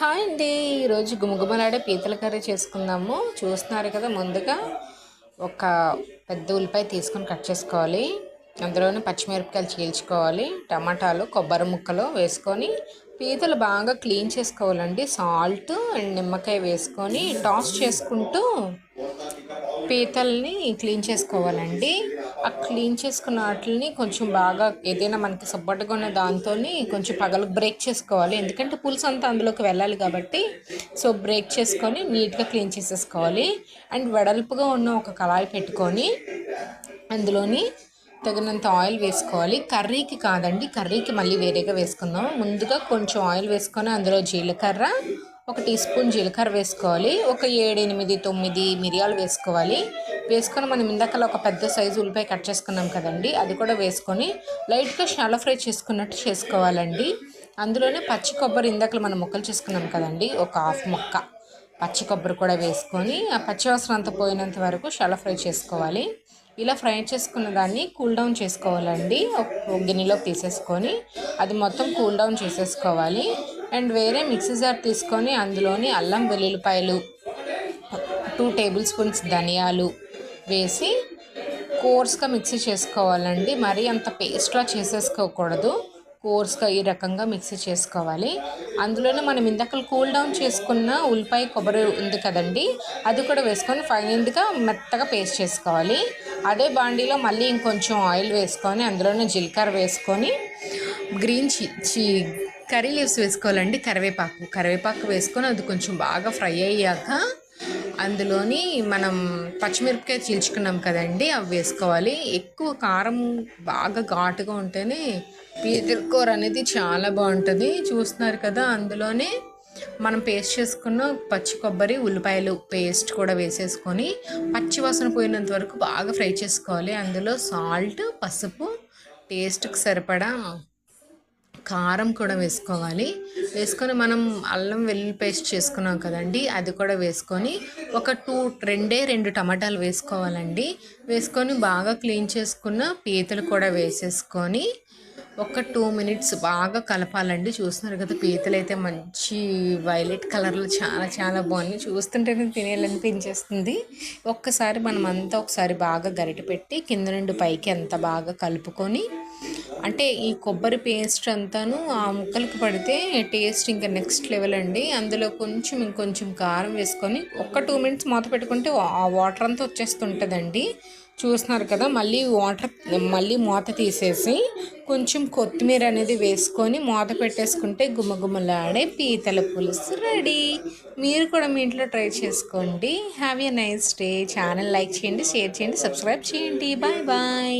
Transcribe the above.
Hi అండి. ఈరోజు గుమగుమలాడే పీతల కర్రీ చేసుకుందాము. చూస్తున్నారు కదా ముందుగా ఒక పెద్ద ఉల్లిపాయ తీసుకొని కట్ చేసుకోవాలి. అందులోనే పచ్చిమిరపకాయలు చీల్చుకోవాలి. టమాటాలు కొబ్బరి ముక్కలు వేసుకొని పీతలు బాగా క్లీన్ చేసుకోవాలండి. సాల్ట్ అండ్ నిమ్మకాయ వేసుకొని టాస్ చేసుకుంటూ పీతల్ని క్లీన్ చేసుకోవాలండి. ఆ క్లీన్ చేసుకున్న వాటిని కొంచెం బాగా ఏదైనా మనకి సబ్బట్టుగా ఉన్న దాంతో కొంచెం పగలు బ్రేక్ చేసుకోవాలి. ఎందుకంటే పులుసు అంతా అందులోకి వెళ్ళాలి కాబట్టి సో బ్రేక్ చేసుకొని నీట్గా క్లీన్ చేసేసుకోవాలి. అండ్ వెడల్పుగా ఉన్న ఒక కళాయి పెట్టుకొని అందులోని తగినంత ఆయిల్ వేసుకోవాలి. కర్రీకి కాదండి కర్రీకి మళ్ళీ వేరేగా వేసుకుందాం. ముందుగా కొంచెం ఆయిల్ వేసుకొని అందులో జీలకర్ర ఒక టీ స్పూన్ జీలకర్ర వేసుకోవాలి. ఒక ఏడు ఎనిమిది తొమ్మిది మిరియాలు వేసుకోవాలి. వేసుకొని మనం ఇందాకలా ఒక పెద్ద సైజు ఉల్లిపాయ కట్ చేసుకున్నాం కదండి అది కూడా వేసుకొని లైట్గా షాలో ఫ్రై చేసుకున్నట్టు చేసుకోవాలండి. అందులోనే పచ్చి కొబ్బరి ఇందాకలు మనం ముక్కలు చేసుకున్నాం కదండి ఒక హాఫ్ ముక్క పచ్చి కొబ్బరి కూడా వేసుకొని ఆ పచ్చి అవసరం అంతా పోయినంత వరకు షాలో ఫ్రై చేసుకోవాలి. ఇలా ఫ్రై చేసుకున్న దాన్ని కూల్ డౌన్ చేసుకోవాలండి ఒక గిన్నెలో తీసేసుకొని అది మొత్తం కూల్ డౌన్ చేసేసుకోవాలి. అండ్ వేరే మిక్సీ జార్ తీసుకొని అందులోని అల్లం వెల్లుల్లిపాయలు టూ టేబుల్ స్పూన్స్ ధనియాలు వేసి కోర్స్గా మిక్సీ చేసుకోవాలండి. మరీ అంత పేస్ట్లా చేసేసుకోకూడదు. కోర్స్గా ఈ రకంగా మిక్సీ చేసుకోవాలి. అందులోనే మనం ఇందాక కూల్ డౌన్ చేసుకున్న ఉల్లిపాయ కొబ్బరి ఉంది కదండి అది కూడా వేసుకొని ఫైనల్గా మెత్తగా పేస్ట్ చేసుకోవాలి. అదే బాండీలో మళ్ళీ ఇంకొంచెం ఆయిల్ వేసుకొని అందులోనే జీలకర్ర వేసుకొని గ్రీన్ చీ కర్రీ లీవ్స్ వేసుకోవాలండి. కరివేపాకు. కరివేపాకు వేసుకొని అది కొంచెం బాగా ఫ్రై అయ్యాక అందులోని మనం పచ్చిమిరపకాయ చీల్చుకున్నాం కదండి అవి వేసుకోవాలి. ఎక్కువ కారం బాగా ఘాటుగా ఉంటేనే పీతల కూర అనేది చాలా బాగుంటుంది. చూస్తున్నారు కదా అందులోనే మనం పేస్ట్ చేసుకున్న పచ్చి కొబ్బరి ఉల్లిపాయలు పేస్ట్ కూడా వేసేసుకొని పచ్చి వాసన పోయినంత వరకు బాగా ఫ్రై చేసుకోవాలి. అందులో సాల్ట్ పసుపు టేస్ట్కి సరిపడా కారం కూడా వేసుకోవాలి. వేసుకొని మనం అల్లం వెల్లుల్లి పేస్ట్ చేసుకున్నాం కదండి అది కూడా వేసుకొని ఒక టూ రెండే రెండు టమాటాలు వేసుకోవాలండి. వేసుకొని బాగా క్లీన్ చేసుకున్న పీతలు కూడా వేసేసుకొని ఒక టూ మినిట్స్ బాగా కలపాలండి. చూస్తున్నారు కదా పీతలు అయితే మంచి వైలెట్ కలర్లో చాలా చాలా బాగున్నాయి. చూస్తుంటేనే తినేయాలనిపించేస్తుంది. ఒక్కసారి మనం అంతా ఒకసారి బాగా గరిట పెట్టి కింద నుండి పైకి అంత బాగా కలుపుకొని అంటే ఈ కొబ్బరి పేస్ట్ అంతాను ఆ ముక్కలకి పడితే టేస్ట్ ఇంకా నెక్స్ట్ లెవెల్ అండి. అందులో కొంచెం ఇంకొంచెం కారం వేసుకొని ఒక్క టూ మినిట్స్ మూత పెట్టుకుంటే ఆ వాటర్ అంతా వచ్చేస్తుంటుందండి. చూస్తున్నారు కదా మళ్ళీ వాటర్ మళ్ళీ మూత తీసేసి కొంచెం కొత్తిమీర అనేది వేసుకొని మూత పెట్టేసుకుంటే గుమ్మగుమ్మలాడే పీతల పులుసు రెడీ. మీరు కూడా మీ ఇంట్లో ట్రై చేసుకోండి. Have a nice day channel like చేయండి షేర్ చేయండి సబ్స్క్రైబ్ చేయండి. Bye bye